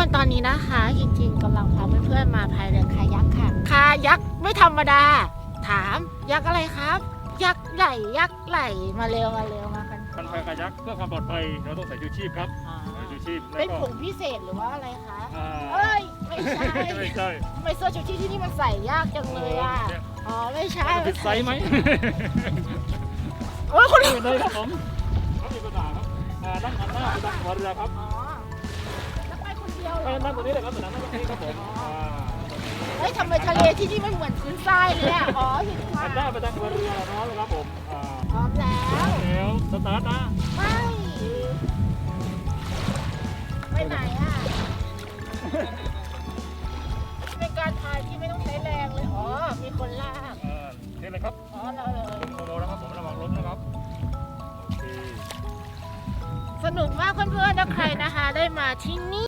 คนตอนนี้นะคะจริงๆกำลังพาเพื่อนๆมาพายเรือคายักค่ะคายักไม่ธรรมดา ถามยักษ์อะไรครับ ยักษ์ใหญ่ยักษ์ไหลมาเร็วมาเร็วมากันการพายกายักเพื่อความปลอดภัยเราต้องใส่ชูชีพครับอ่าใส่ชูชีพแล้เป็วนก็ผงพิเศษหรือว่าอะไรคะอ่าเอ้ยไม่ใช่ไม่ใช่ทำไมเสื้อชูชีพที่นี่มันใส่ยากจังเลยอะเนี่ยอ๋อไม่ใช่มันผิดไซส์ไหม โอ้ยคนไม่เลยครับผมไม่มีปัญหาครับอ่านั่งหันหน้าไปทางหัวเรือครับ อ๋อแล้ว ไปคนเดียวเหรไปอนั่งตรงนี้เลยครับสนามนั่งตรงนี้ครับผมอ่าเฮ้ยทำไมทะเลที่นี่มันเหมือนพื้นทรายเลยอะ อ๋อเห็นค่ะหันหน้าไปทางหัวเรือน้องครับผมอ่าพร้อมแล้ว แล้วสตาร์ทนะไม่ ไปไหนอะเป็นการพายที่ไม่ต้องใช้แรงเลย อ๋อ มีคนลากอ่านี่เลยครับอ๋อเราเลยลงโซโลนะครับผมระวังรถนะครับโอเค สนุกมากเพื่อนๆถ้าใครนะคะ ได้มาที่นี่